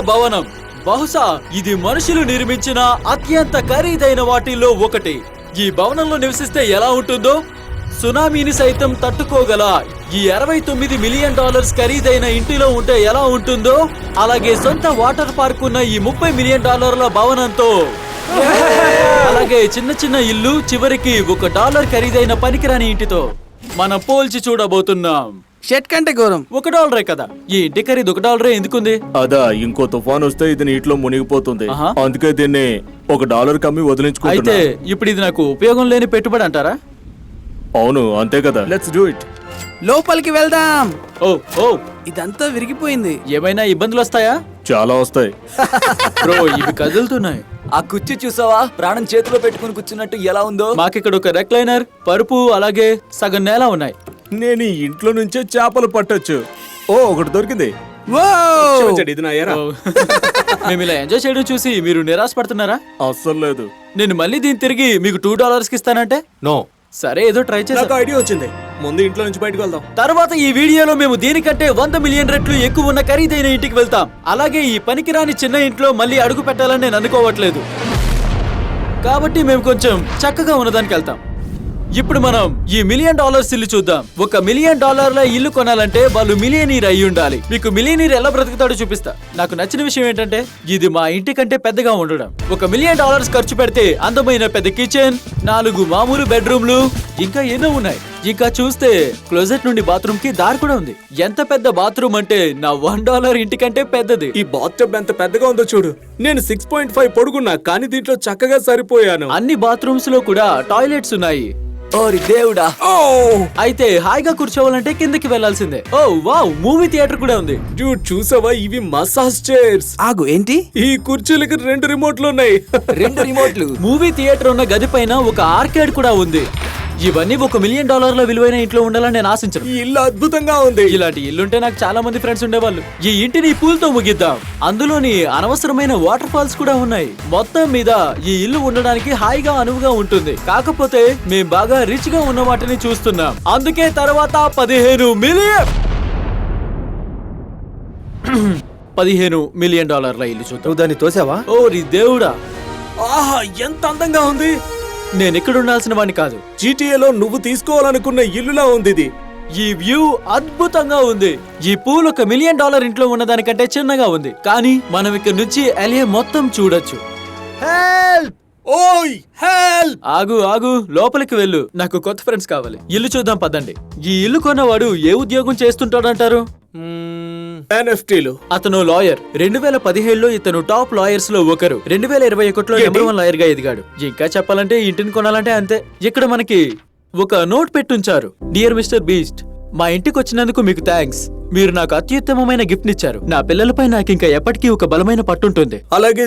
భవనం. బహుశా ఇది మనుషులు నిర్మించిన అత్యంత ఖరీదైన వాటిల్లో ఒకటి. ఈ భవనంలో నివసిస్తే ఎలా ఉంటుందో? సునామీని సైతం తట్టుకోగల ఈ అరవై తొమ్మిది మిలియన్ డాలర్స్ ఖరీదైన ఇంటిలో ఉంటే ఎలా ఉంటుందో? అలాగే సొంత వాటర్ పార్క్ ఉన్న ఈ ముప్పై మిలియన్ డాలర్ల భవనంతో. అలాగే చిన్న చిన్న ఇల్లు చివరికి ఒక డాలర్ ఖరీదైన పనికిరాని ఇంటితో. మనం పోల్చి చూడబోతున్నాం. షర్ట్ కంటే ఘోరం. ఒక డాలరే కదా. ఈ ఇంటి ఖరీదు ఒక డాలరే ఎందుకుంది? అదా ఇంకో తుఫాన్ వస్తే ఇది నీటిలో మునిగిపోతుంది. ఆహా. అందుకే దీన్ని ఒక డాలర్ కమ్మి అయితే వదిలించుకుంటున్నా ఇప్పుడు ఇది నాకు ఉపయోగం లేని పెట్టుబడి అంటారా? అవును అంతే కదా. లెట్స్ డూ ఇట్ లోపలికి వెళ్దాం. ఓ ఓ. ఇదంతా విరిగిపోయింది. ఏమైనా ఇబ్బందులు వస్తాయా? చాలా వస్తాయి. బ్రో ఇవి కదులుతున్నాయి. ఆ కుర్చీ చూసావా? ప్రాణం చేతిలో పెట్టుకుని కూర్చున్నట్టు ఎలా ఉందో? మాకిక్కడ ఒక రెక్లైనర్ పరుపు అలాగే సగం నేల ఉన్నాయి. నేను ఈ ఇంట్లో నుంచే చేపలు పట్టొచ్చు. ఓ ఒకటి దొరికింది. క్షమించండి, ఇది నా ఎరా. మేము ఇలా ఎంజాయ్ చేయడం చూసి మీరు నిరాశ పడుతున్నారా? అస్సలు లేదు. నేను మళ్ళీ దీన్ని తిరిగి మీకు టూ డాలర్స్కి ఇస్తానంటే? నో. సరే ఏదో ట్రై చేసా నాకు ఐడియా వచ్చింది. ముందు ఇంట్లో నుంచి బయటకు వెళ్దాం. తర్వాత ఈ వీడియోలో మేము దీనికంటే వంద మిలియన్ రెట్లు ఎక్కువ ఉన్న ఖరీదైన ఇంటికి వెళ్తాం. అలాగే ఈ పనికిరాని చిన్న ఇంట్లో మళ్ళీ అడుగు పెట్టాలని నేను అనుకోవట్లేదు. కాబట్టి మేము కొంచెం చక్కగా ఉన్నదానికి వెళ్తాం. ఇప్పుడు మనం ఈ మిలియన్ డాలర్స్ ఇల్లు చూద్దాం. ఒక మిలియన్ డాలర్ల ఇల్లు కొనాలంటే వాళ్ళు మిలియనీర్ అయి ఉండాలి. మీకు మిలియనీర్ ఎలా బ్రతుకుతాడో చూపిస్తా. నాకు నచ్చిన విషయం ఏంటంటే ఇది మా ఇంటి కంటే పెద్దగా ఉండడం. ఒక మిలియన్ డాలర్స్ ఖర్చు పెడితే అందమైన పెద్ద కిచెన్ నాలుగు మామూలు బెడ్రూమ్లు ఇంకా ఎన్నో ఉన్నాయి. ఇంకా చూస్తే క్లోజెట్ నుండి బాత్రూమ్కి దారి కూడా ఉంది. ఎంత పెద్ద బాత్రూమ్ అంటే నా వన్ డాలర్ ఇంటి కంటే పెద్దది. ఈ బాత్ టబ్ ఎంత పెద్దగా ఉందో చూడు. నేను సిక్స్ పాయింట్ ఫైవ్ పొడుగున్నా కానీ దీంట్లో చక్కగా సరిపోయాను. అన్ని బాత్రూమ్స్లో కూడా టాయిలెట్స్ ఉన్నాయి. ఓరి దేవుడా. అయితే హాయిగా కూర్చోవాలంటే కిందకి వెళ్ళాల్సిందే ఓ వావ్ మూవీ థియేటర్ కూడా ఉంది. Dude, చూసావా? ఇవి మసాజ్ చైర్స్. ఆగు ఏంటి? ఈ కుర్చీలకి రెండు రిమోట్లు ఉన్నాయి రెండు రిమోట్లు? మూవీ థియేటర్ ఉన్న గది పైన ఒక ఆర్కేడ్ కూడా ఉంది. ఇవన్నీ ఒక మిలియన్ డాలర్ల విలువైన ఇంట్లో ఉండాలని నేను ఆశించను. ఈ ఇల్లు అద్భుతంగా ఉంది. ఇలాంటి ఇల్లుంటే నాకు చాలా మంది ఫ్రెండ్స్ ఉండేవాళ్ళు. ఈ ఇంటిని పూల్తో ముగిద్దాం. అందులోని అనవసరమైన వాటర్ ఫాల్స్ కూడా ఉన్నాయి. మొత్తం మీద ఈ ఇల్లు ఉండడానికి హాయిగా అనువుగా ఉంటుంది. కాకపోతే మేము బాగా రిచ్గా ఉన్న వాటిని చూస్తున్నాం. అందుకే తర్వాత పదిహేను మిలియన్! పదిహేను మిలియన్ డాలర్ల ఇల్లు చూద్దాం. నువ్వు దాన్ని తోసావా? ఓరి దేవుడా! ఆహా ఎంత అందంగా ఉంది! నేను ఇక్కడ ఉండాల్సిన వాడిని కాదు. GTA లో నువ్వు తీసుకోవాలనుకున్న ఇల్లులా ఉంది ఇది ఈ వ్యూ అద్భుతంగా ఉంది. ఈ పూల్ ఒక మిలియన్ డాలర్ ఇంట్లో ఉన్నదానికంటే చిన్నగా ఉంది. కానీ మనం ఇక్కడ నుంచి ఎలియే మొత్తం చూడొచ్చు. ఓయ్ హెల్ప్! ఆగు ఆగు లోపలికి వెళ్ళు. నాకు కొత్త ఫ్రెండ్స్ కావాలి. ఇల్లు చూద్దాం పదండి. ఈ ఇల్లు కొన్నవాడు ఏ ఉద్యోగం చేస్తుంటాడంటారు? ఎన్ఎఫ్టీలు అతను లాయర్. రెండు వేల పదిహేడులో ఇతను టాప్ లాయర్స్లో ఒకరు. రెండు వేల ఇరవై ఒకటిలో నెంబర్ వన్ లాయర్గా ఎదిగాడు. ఇంకా చెప్పాలంటే ఇంటిని కొనాలంటే అంతే. ఇక్కడ మనకి ఒక నోట్ పెట్టుంచారు. డియర్ మిస్టర్ బీస్ట్ మా ఇంటికి వచ్చినందుకు మీకు థ్యాంక్స్. మీరు నాకు అత్యుత్తమమైన గిఫ్ట్ ఇచ్చారు నా పిల్లలపై నాకు ఇంకా ఎప్పటికీ ఒక బలమైన పట్టుంటుంది. అలాగే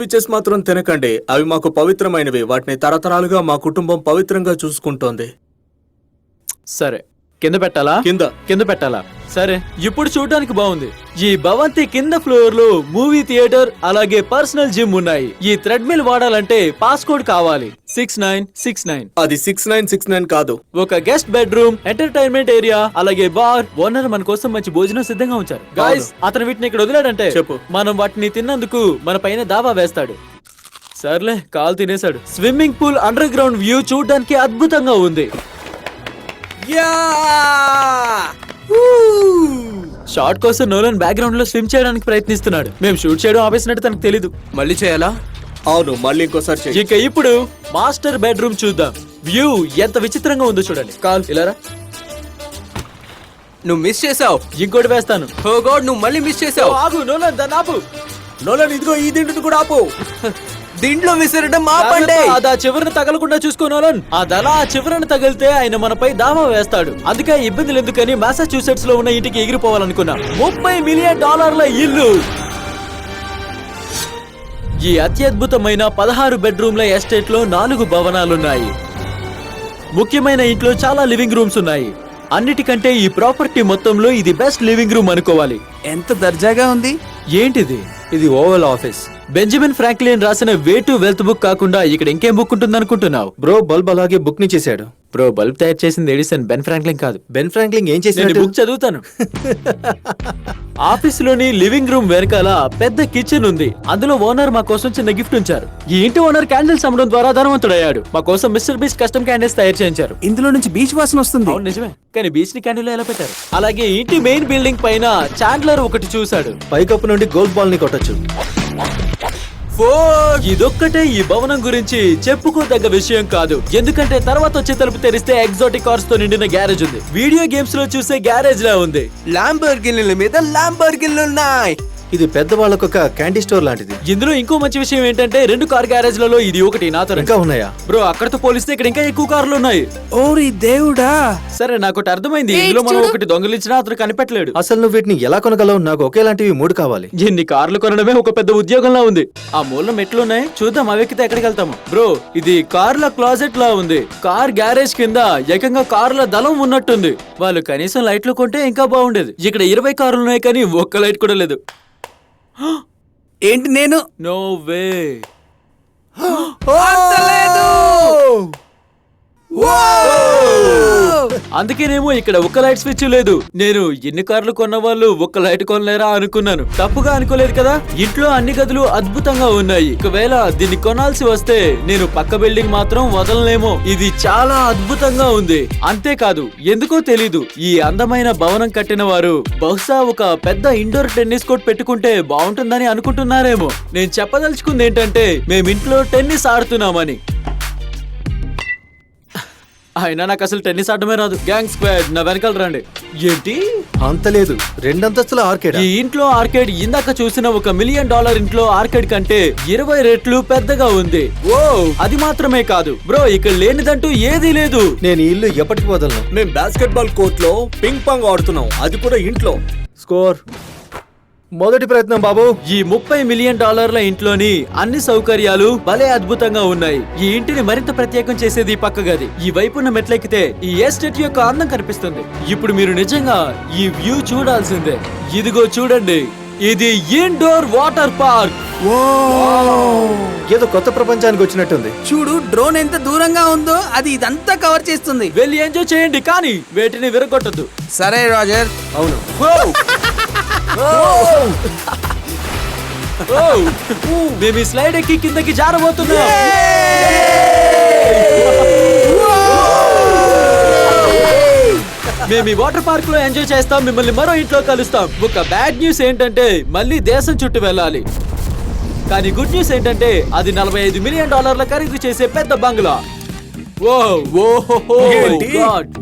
శాండ్విచెస్ మాత్రం తినకండి. అవి మాకు పవిత్రమైనవి. వాటిని తరతరాలుగా మా కుటుంబం పవిత్రంగా చూసుకుంటోంది. సరే. కింద పెట్టాలా? కింద. కింద పెట్టాలా? సరే. ఇప్పుడు చూడడానికి బాగుంది. ఈ భవంతి కింద ఫ్లోర్లో మూవీ థియేటర్ అలాగే పర్సనల్ జిమ్ ఉన్నాయి. ఈ థ్రెడ్మిల్ వాడాలంటే పాస్కోడ్ కావాలి. Six nine six nine. అది సిక్స్ నైన్ సిక్స్ నైన్ కాదు. ఒక గెస్ట్ బెడ్రూమ్ ఎంటర్టైన్మెంట్ ఏరియా అలాగే బార్. ఓనర్ మన కోసం మంచి భోజనం సిద్ధంగా ఉంచారు. గాయస్ అతను వీటిని ఇక్కడ వదిలాడంటే చెప్పు. మనం వాటిని తిన్నందుకు మన పైన దావా వేస్తాడు. సర్లే కాల్ తినేశాడు. Swimming pool under ground view చూడడానికి అద్భుతంగా ఉంది. షార్ట్ కోసం నోలన్ బ్యాక్గ్రౌండ్లో స్విమ్ చేయడానికి ప్రయత్నిస్తున్నాడు. మేము షూట్ చేయడం ఆపేసినట్టు తనకు తెలీదు. మళ్ళీ చేయాలా? అవును మళ్ళీ ఇంకోసారి ఇక ఇప్పుడు మాస్టర్ బెడ్రూమ్ చూద్దాం. వ్యూ ఎంత విచిత్రంగా ఉందో చూడండి. కాల్ ఇలారా నువ్వు మిస్ చేసావు. ఇంకోటి వేస్తాను. ఓ గాడ్ నువ్వు మళ్ళీ మిస్ చేసావు. ఆగు నోలన్ దాన్ని ఆపు. నోలన్ ఇదిగో ఈ దిండుని కూడా ఆపు. దీంట్లో విసిరడం ఆపండి. అది ఆ చివరిని తగలకుండా చూసుకో నోలన్. ఆ దళ ఆ చివరిని తగిలితే ఆయన మనపై దావా వేస్తాడు. అందుకే ఇబ్బందులు ఎందుకని మాసాచ్యూసెట్స్లో ఉన్న ఇంటికి ఎగిరిపోవాలనుకున్నా. ముప్పై మిలియన్ డాలర్ల ఇల్లు. ఈ అత్యద్భుతమైన పదహారు బెడ్రూమ్ల ఎస్టేట్లో నాలుగు భవనాలున్నాయి. ముఖ్యమైన ఇంట్లో చాలా లివింగ్ రూమ్స్ ఉన్నాయి. అన్నిటికంటే ఈ ప్రాపర్టీ మొత్తంలో ఇది బెస్ట్ లివింగ్ రూమ్ అనుకోవాలి. ఎంత దర్జాగా ఉంది? ఏంటిది? ఇది ఓవల్ ఆఫీస్. బెంజమిన్ ఫ్రాంక్లిన్ రాసిన వే టు వెల్త్ బుక్ కాకుండా ఇక్కడ ఇంకేం బుక్ ఉంటుంది అనుకుంటున్నావు బ్రో బల్బ్ అలాగే బుక్ని చేశాడు. బ్రో బల్బ్ తయారు చేసింది ఎడిసన్ బెన్ ఫ్రాంక్లిన్ కాదు. బెన్ ఫ్రాంక్లింగ్ ఏం చేసినట్టు? బుక్ చదువుతాను. ఆఫీసులోని లివింగ్ రూమ్ వెనకాల పెద్ద కిచెన్ ఉంది. అందులో ఓనర్ మా కోసం చిన్న గిఫ్ట్ ఉంచారు. ఈ ఇంటి ఓనర్ క్యాండిల్స్ అమ్మడం ద్వారా ధనవంతుడయ్యాడు. మా కోసం మిస్టర్ బీచ్ కస్టమ్ క్యాండిల్స్ తయారు చేయించారు. ఇందులో నుంచి బీచ్ వాసన వస్తుంది. నిజమే. కానీ బీచ్ని క్యాండిల్ ఎలా పెట్టారు? అలాగే ఇంటి మెయిన్ బిల్డింగ్ పైన చాండ్లర్ ఒకటి చూశాడు. పైకప్పు నుండి గోల్ఫ్ బాల్ని కొట్టొచ్చు. ఇదొక్కటే ఈ భవనం గురించి చెప్పుకోదగ్గ విషయం కాదు. ఎందుకంటే తర్వాత వచ్చే తలుపు తెరిస్తే ఎగ్జాటిక్ కార్స్తో నిండిన గ్యారేజ్ ఉంది. వీడియో గేమ్స్లో చూసే గ్యారేజ్ లా ఉంది. లాంబర్గిన్ల మీద లాంబర్గిన్లు ఉన్నాయి ఇది పెద్దవాళ్ళకు ఒక క్యాండీ స్టోర్ లాంటిది. ఇందులో ఇంకో మంచి విషయం ఏంటంటే రెండు కార్ గ్యారేజ్లలో ఇది ఒకటి నాతో ఇంకా ఉన్నాయా? బ్రో అక్కడతో పోలిస్తే ఇక్కడ ఇంకా ఎక్కువ కార్లు ఉన్నాయి. ఓరి దేవుడా! సరే నాకు ఒకటి అర్థమైంది ఇందులో మనం ఒకటి దొంగలించినా అతను కనిపెట్టలేడు. అసలు నువ్వు వీటిని ఎలా కొనగలవు? నాకు ఒకేలాంటివి మూడు కావాలి. ఎన్ని కార్లు కొనడమే ఒక పెద్ద ఉద్యోగంలా ఉంది. ఆ మూల మెట్లు ఉన్నాయి చూద్దాం అవి ఎక్కితే ఎక్కడికి వెళ్తాము. బ్రో ఇది కార్ల క్లాజెట్ లా ఉంది. కార్ గ్యారేజ్ కింద ఏకంగా కార్ల దళం ఉన్నట్టుంది. వాళ్ళు కనీసం లైట్లు కొంటే ఇంకా బాగుండేది. ఇక్కడ ఇరవై కార్లు ఉన్నాయి కానీ ఒక్క లైట్ కూడా లేదు. ఏంటి నేను? నో వే అందుకేనేమో ఇక్కడ ఒక్క లైట్ స్విచ్ లేదు. నేను ఎన్ని కార్లు కొన్న వాళ్ళు ఒక్క లైట్ కొనలేరా అనుకున్నాను. తప్పుగా అనుకోలేదు కదా? ఇంట్లో అన్ని గదులు అద్భుతంగా ఉన్నాయి. ఒకవేళ దీన్ని కొనాల్సి వస్తే నేను పక్క బిల్డింగ్ మాత్రం వదలలేమో ఇది చాలా అద్భుతంగా ఉంది. అంతేకాదు ఎందుకో తెలీదు ఈ అందమైన భవనం కట్టిన వారు బహుశా ఒక పెద్ద ఇండోర్ టెన్నిస్ కోర్ట్ పెట్టుకుంటే బాగుంటుందని అనుకుంటున్నారేమో. నేను చెప్పదలుచుకుంది ఏంటంటే మేము ఇంట్లో టెన్నిస్ ఆడుతున్నామని. అయినా నాకు అసలు టెన్నిస్ ఆడమే రాదు. గ్యాంగ్ స్క్వాడ్ నా వెనకాల రండి. ఏంటి? అంత లేదు. రెండంతస్తుల ఆర్కేడ్? ఈ ఇంట్లో ఆర్కేడ్ ఇందాక చూసిన ఒక మిలియన్ డాలర్ ఇంట్లో ఆర్కేడ్ కంటే ఇరవై రెట్లు పెద్దగా ఉంది. ఓ అది మాత్రమే కాదు. బ్రో ఇక్కడ లేనిదంటూ ఏదీ లేదు. నేను ఈ ఇల్లు ఎప్పటికి వదలను. మేం బాస్కెట్ బాల్ కోర్ట్లో పింగ్ పాంగ్ ఆడుతున్నాం. అది కూడా ఇంట్లో. స్కోర్ మొదటి ప్రయత్నం బాబు. ఈ ముప్పై మిలియన్ డాలర్ల ఇంట్లోని అన్ని సౌకర్యాలు భలే అద్భుతంగా ఉన్నాయి. ఈ ఇంటిని మరింత ప్రత్యేకం చేసేది పక్క గది. ఈ వైపున్న మెట్లెక్కితే ఈ ఎస్టేట్ యొక్క అందం కనిపిస్తుంది. ఇప్పుడు మీరు నిజంగా ఈ వ్యూ చూడాల్సిందే. ఇదిగో చూడండి. ఇది ఇండోర్ వాటర్ పార్క్. ఏదో కొత్త ప్రపంచానికి వచ్చినట్టుంది. చూడు డ్రోన్ ఎంత దూరంగా ఉందో అది ఇదంతా కవర్ చేస్తుంది. వెళ్ళి ఎంజాయ్ చేయండి కానీ వేటిని విరగొట్టద్దు. సరే రాజర్. అవును. మేము ఈ స్లైడ్ ఎక్కి కిందకి జారబోతున్నాం. మేము ఈ వాటర్ పార్క్లో ఎంజాయ్ చేస్తాం మిమ్మల్ని మరో ఇంట్లో కలుస్తాం. ఒక బ్యాడ్ న్యూస్ ఏంటంటే మళ్ళీ దేశం చుట్టూ వెళ్ళాలి. కానీ గుడ్ న్యూస్ ఏంటంటే అది నలభై ఐదు మిలియన్ డాలర్ల ఖరీదు చేసే పెద్ద బంగ్లా. ఓ ఓహో ఏంటి?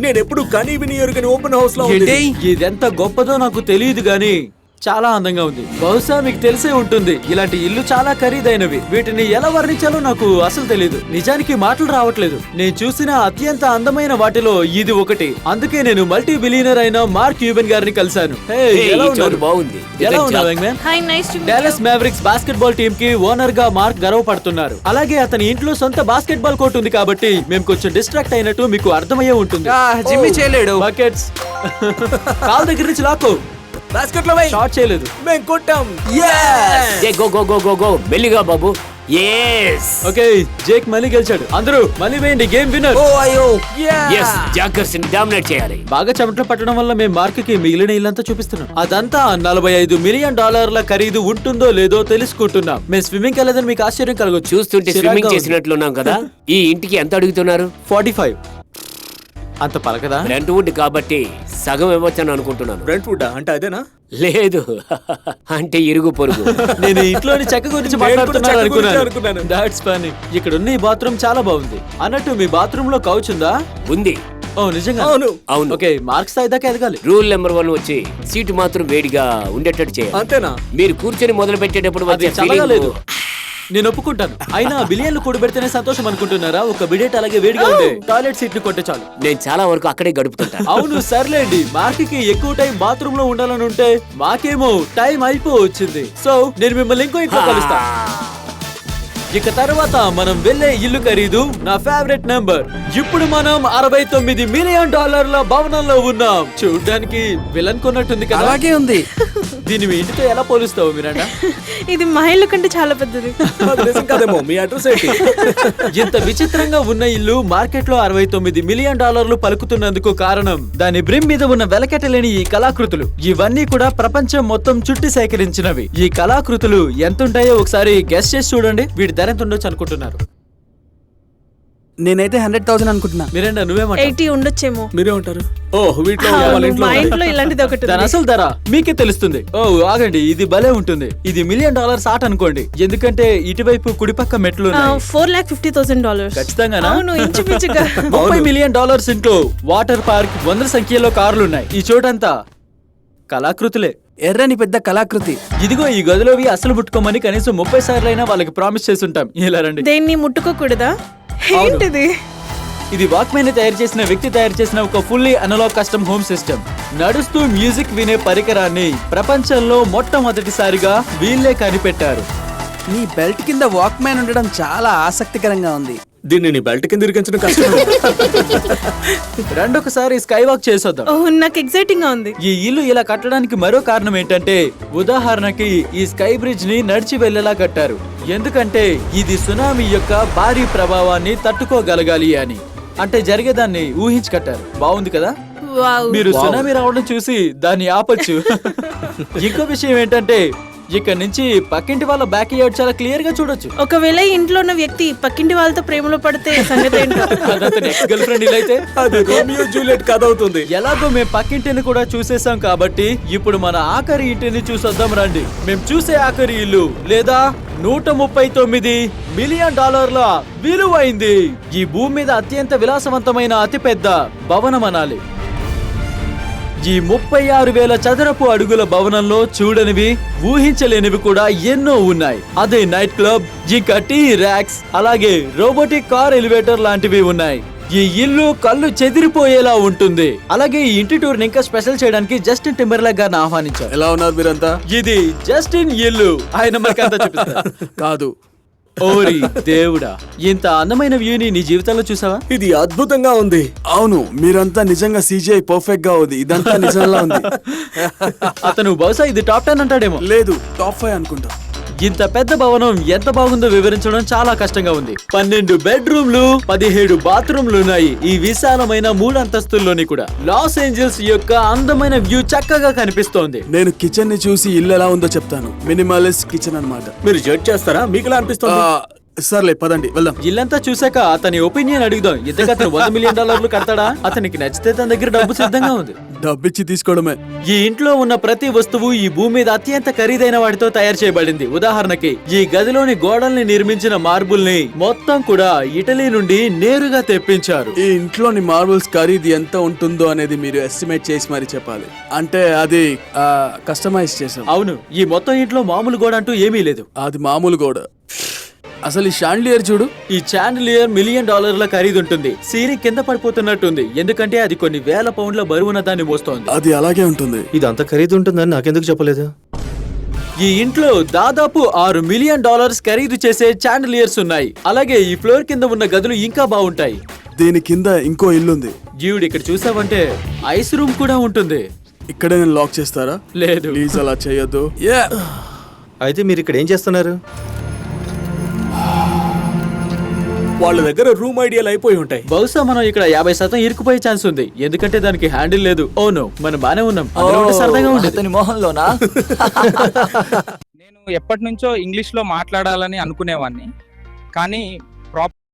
నేను ఎప్పుడు కనీ విని ఎరుగని ఓపెన్ హౌస్లో ఉంది? ఇదెంత గొప్పదో నాకు తెలియదు గాని చాలా అందంగా ఉంది. బహుశా మీకు తెలిసే ఉంటుంది ఇలాంటి ఇల్లు చాలా ఖరీదైనవి. వీటిని ఎలా వర్ణించాలో నాకు అసలు తెలియదు నిజానికి మాటలు రావట్లేదు. నేను చూసిన అత్యంత అందమైన వాటిలో ఇది ఒకటి. అందుకే నేను మల్టీ బిలియనర్ అయిన మార్క్ యూబెన్ గారిని కలిశాను. హే, ఎలా ఉన్నారు? బాగుంది. ఎలా ఉన్నావు young Hi, nice to meet Dallas Mavericks basketball టీమ్కి ఓనర్గా మార్క్ గర్వపడుతున్నారు. అలాగే అతని ఇంట్లో సొంత బాస్కెట్బాల్ కోర్ట్ ఉంది కాబట్టి మేము కొంచెం డిస్ట్రాక్ట్ అయినట్టు మీకు అర్థమయ్యే ఉంటుంది. ఆ, జిమ్మి చేయలేడు. బకెట్స్ కాల్ దగ్గర నుంచి లాక్కో. బాస్కెట్లో షార్ట్ చేయలేదు. మేము కొట్టాం. Go go go go go. మెల్లిగా బాబు. ఎస్ ఓకే జేక్ మళ్ళీ గెలిచాడు. అందరూ మళ్ళీ వేయండి గేమ్ విన్నర్ ఓ అయ్యో. ఎస్ జాకర్స్ని డామినేట్ చేయాలి. బాగా చెమటలు పట్టడం వల్ల మేము మార్క్కి మిగిలిన ఇల్లంతా చూపిస్తున్నాం. అదంతా నలభై ఐదు మిలియన్ డాలర్ల ఖరీదు ఉంటుందో లేదో తెలుసుకుంటున్నాం. మేము స్విమ్మింగ్ వెళ్ళదని మీకు ఆశ్చర్యం కలగొచ్చు. చూస్తుంటే స్విమ్మింగ్ చేసినట్లున్నాం కదా. ఈ ఇంటికి ఎంత అడుగుతున్నారు? Forty five. అంత పలకదా? రెంట్ వుడ్ కాబట్టి సగం ఇవ్వచ్చని అనుకుంటున్నాను. బ్రెంట్ ఫుడ్ అంటే అదేనా? లేదు. అంటే ఇరుగు పొరుగు. నేను ఇంట్లోని చెక్క గురించి మాట్లాడుతున్నాను గురించి అనుకున్నాను. అనుకున్నాను. దాట్స్ ఫనీ ఇక్కడ ఉన్న ఈ బాత్రూమ్ చాలా బాగుంది. అన్నట్టు మీ బాత్రూమ్లో కౌచ్ ఉందా? ఉంది. ఓ నిజంగా? అవును. అవును. ఓకే మార్క్స్ దాకా ఎదగాలి. రూల్ నెంబర్ వన్ వచ్చి సీటు మాత్రం వేడిగా ఉండేటట్టు చేయాలి. అంతేనా? మీరు కూర్చొని మొదలు పెట్టేటప్పుడు అది చల్లగా లేదు. నేను ఒప్పుకుంటాను. అయినా బిలియన్లు కూడబెడితేనే సంతోషం అనుకుంటున్నారా? ఒక బిడేట్ అలాగే వేడిగా ఉండే టాయిలెట్ సీట్ని కొట్టే చాలు. నేను చాలా వరకు అక్కడే గడుపుతుంటాను అవును సర్లేండి మార్కి ఎక్కువ టైం బాత్రూమ్లో ఉండాలని ఉంటే మాకేమో టైం అయిపో వచ్చింది సో నేను మిమ్మల్ని ఇంకో ఇంట్లో కలుస్తా. ఇక తర్వాత మనం వెళ్ళే ఇల్లు ఖరీదు నా ఫేవరెట్ నంబర్ ఇప్పుడు మనం అరవై తొమ్మిది మిలియన్ డాలర్ల భవనంలో ఉన్నాం. చూడ్డానికి విలన్ కొన్నట్టుంది కదా? అలాగే ఉంది. దీన్ని మీ ఇంటితో ఎలా పోలుస్తావు మీరంట ఇది మా ఇల్లు కంటే చాలా పెద్దది. కాదేమో మీ అడ్రస్ ఏంటి? ఇంత విచిత్రంగా ఉన్న ఇల్లు మార్కెట్లో అరవై తొమ్మిది మిలియన్ డాలర్లు పలుకుతున్నందుకు కారణం దాని బ్రిమ్ మీద ఉన్న వెలకెట్టలేని ఈ కళాకృతులు. ఇవన్నీ కూడా ప్రపంచం మొత్తం చుట్టి సేకరించినవి. ఈ కళాకృతులు ఎంత ఉంటాయో ఒకసారి గెస్ట్ చేసి చూడండి. వీటి ధర ఎంత ఉండొచ్చు అనుకుంటున్నారు? నేనైతే హండ్రెడ్ థౌసండ్ అనుకుంటున్నా. మీరేంటా నువ్వేమంటావు ఎయిటీ ఉండొచ్చేమో. మీరే ఉంటారు. ఓ వీటిలో వాళ్ళ అవును, ఇంట్లో మా. ఇంట్లో ఇలాంటిది ఒకటి దాని. అసలు ధర మీకే తెలుస్తుంది. ఓ ఆగండి ఇది భలే ఉంటుంది. ఇది మిలియన్ డాలర్స్ ఆట అనుకోండి. ఎందుకంటే ఇటువైపు కుడిపక్క మెట్లు ఉన్నాయి. Four lakh fifty thousand dollars. ఖచ్చితంగానా? అవును ఇంచుమించుగా. ముప్పై మిలియన్ డాలర్స్ ఇంట్లో వాటర్ పార్క్ వందల సంఖ్యలో కార్లు ఉన్నాయి. ఈ చోటంతా కళాకృతులే. ఎర్రని పెద్ద కళాకృతి. ఇదిగో ఈ గదిలోవి అసలు ముట్టుకోమని కనీసం ముప్పై సార్లు అయినా వాళ్ళకి ప్రామిస్ చేసి ఉంటాం ఇలా రండి. దేన్ని ముట్టుకోకూడదా? ఏంటిది? ఇది వాక్మెన్ తయారు చేసిన వ్యక్తి తయారు చేసిన ఒక fully analogue custom home system నడుస్తూ మ్యూజిక్ వినే పరికరాన్ని ప్రపంచంలో మొట్టమొదటిసారిగా వీళ్ళే కనిపెట్టారు. నీ బెల్ట్ కింద వాక్ మ్యాన్ ఉండడం చాలా ఆసక్తికరంగా ఉంది. దీన్ని నీ బెల్ట్ కింద ఇరికించడం కష్టం. రెండొకసారి స్కై వాక్ చేసొద్దాం నాకు ఎక్సైటింగ్గా ఉంది. ఈ ఇల్లు ఇలా కట్టడానికి మరో కారణం ఏంటంటే ఉదాహరణకి ఈ స్కై బ్రిడ్జ్ని నడిచి వెళ్ళేలా కట్టారు. ఎందుకంటే ఇది సునామీ యొక్క భారీ ప్రభావాన్ని తట్టుకోగలగాలి అని. అంటే జరిగేదాన్ని ఊహించి కట్టారు. బాగుంది కదా? వావ్. మీరు సునామీ రావడం చూసి దాన్ని ఆపొచ్చు. ఇంకో విషయం ఏంటంటే ఇక్కడ నుంచి పక్కింటి వాళ్ళ బ్యాక్ యార్డ్ చాలా క్లియర్గా చూడొచ్చు. ఒకవేళ ఇంట్లో ఉన్న వ్యక్తి పక్కింటి వాళ్ళతో ప్రేమలో పడితే సంగతి ఏంటో? గర్ల్ ఫ్రెండ్ ఇలా అయితే. అది రోమియో జూలియట్ కథ అవుతుంది. ఎలాగో మేము పక్కింటిని కూడా చూసేసాం కాబట్టి ఇప్పుడు మన ఆఖరి ఇంటిని చూసొద్దాం రండి. మేము చూసే ఆఖరి ఇల్లు లేదా నూట ముప్పై తొమ్మిది మిలియన్ డాలర్ల విలువైంది. ఈ భూమి మీద అత్యంత విలాసవంతమైన అతిపెద్ద భవనం అనాలి. ఈ ముప్పై ఆరు వేల చదరపు అడుగుల భవనంలో చూడనివి ఊహించలేనివి కూడా ఎన్నో ఉన్నాయి. అదే నైట్ క్లబ్ ఇంకా టీ ర్యాక్స్ అలాగే రోబోటిక్ కార్ ఎలివేటర్ లాంటివి ఉన్నాయి. ఈ ఇల్లు కళ్ళు చెదిరిపోయేలా ఉంటుంది. అలాగే ఈ ఇంటి టూర్ ఇంకా స్పెషల్ చేయడానికి జస్టిన్ టింబర్లాక్ గారిని ఆహ్వానించారు. ఎలా ఉన్నారు మీరంతా? ఇది జస్టిన్ ఇల్లు. ఆయన మనకంతా కాదు ఓరి దేవుడా ఇంత అందమైన వ్యూని నీ జీవితంలో చూసావా? ఇది అద్భుతంగా ఉంది. అవును మీరంతా నిజంగా సీజీఐ పర్ఫెక్ట్గా ఉంది. ఇదంతా నిజంలా ఉంది. అతను బహుశా ఇది టాప్ టెన్ అంటాడేమో. లేదు టాప్ ఫైవ్ అనుకుంటా. ఇంత పెద్ద భవనం ఎంత బాగుందో వివరించడం చాలా కష్టంగా ఉంది. పన్నెండు బెడ్రూమ్లు పదిహేడు బాత్రూమ్లు ఉన్నాయి ఈ విశాలమైన మూడు అంతస్తుల్లోని కూడా. లాస్ ఏంజల్స్ యొక్క అందమైన వ్యూ చక్కగా కనిపిస్తోంది. నేను కిచెన్ని చూసి ఇల్లు ఎలా ఉందో చెప్తాను. మినిమలిస్ట్ కిచెన్ అన్నమాట. మీరు జడ్జ్ చేస్తారా? మీకు ఎలా అనిపిస్తుంది సర్లే పదండి వెళ్దాం. ఇల్లంతా చూసాక అతని ఒపీనియన్ అడుగుదాం. ఇంతకు అతను వంద మిలియన్ డాలర్లు కడతాడా? అతనికి నచ్చితే తన దగ్గర డబ్బు సిద్ధంగా ఉంది. డబ్బిచ్చి తీసుకోవడమే. ఈ ఇంట్లో ఉన్న ప్రతి వస్తువు ఈ భూమి మీద అత్యంత ఖరీదైన వాటితో తయారు చేయబడింది. ఉదాహరణకి ఈ గదిలోని గోడల్ని నిర్మించిన మార్బుల్ని మొత్తం కూడా ఇటలీ నుండి నేరుగా తెప్పించారు. ఈ ఇంట్లోని మార్బుల్స్ ఖరీదు ఎంత ఉంటుందో అనేది మీరు ఎస్టిమేట్ చేసి మరి చెప్పాలి. అంటే అది కస్టమైజ్ చేసాం. అవును ఈ మొత్తం ఇంట్లో మామూలు గోడ అంటూ ఏమీ లేదు. అది మామూలు కూడా అసలు ఈ షాండ్లియర్ చూడు. ఈ చాండిలియర్ మిలియన్ డాలర్ల ఖరీదు ఉంటుంది సీలింగ్ కింద పడిపోతున్నట్టుంది. ఎందుకంటే అది కొన్ని వేల పౌండ్ల బరువున దాన్ని మోస్తోంది. అది అలాగే ఉంటుంది. ఇది అంత ఖరీదు ఉంటుందని నాకెందుకు చెప్పలేదు? ఈ ఇంట్లో దాదాపు ఆరు మిలియన్ డాలర్స్ ఖరీదు చేసే చాండిలియర్స్ ఉన్నాయి. అలాగే ఈ ఫ్లోర్ కింద ఉన్న గదులు ఇంకా బాగుంటాయి. దీని కింద ఇంకో ఇల్లు ఉంది జీవుడు ఇక్కడ చూసావంటే ఐస్ రూమ్ కూడా ఉంటుంది. ఇక్కడే నేను లాక్ చేస్తారా? లేదు. ప్లీజ్ అలా చేయొద్దు. అయితే మీరు ఇక్కడ ఏం చేస్తున్నారు? వాళ్ళ దగ్గర రూమ్ ఐడియాలు అయిపోయి ఉంటాయి. బహుశా మనం ఇక్కడ యాభై శాతం ఇరుకుపోయే ఛాన్స్ ఉంది. ఎందుకంటే దానికి హ్యాండిల్ లేదు. ఓ నో మనం బానే ఉన్నాం. అందులో ఉంటే సరదాగా ఉండేది. అతని మొహంలోనా? నేను ఎప్పటి నుంచో ఇంగ్లీష్లో మాట్లాడాలని అనుకునేవాడిని కానీ ప్రాపర్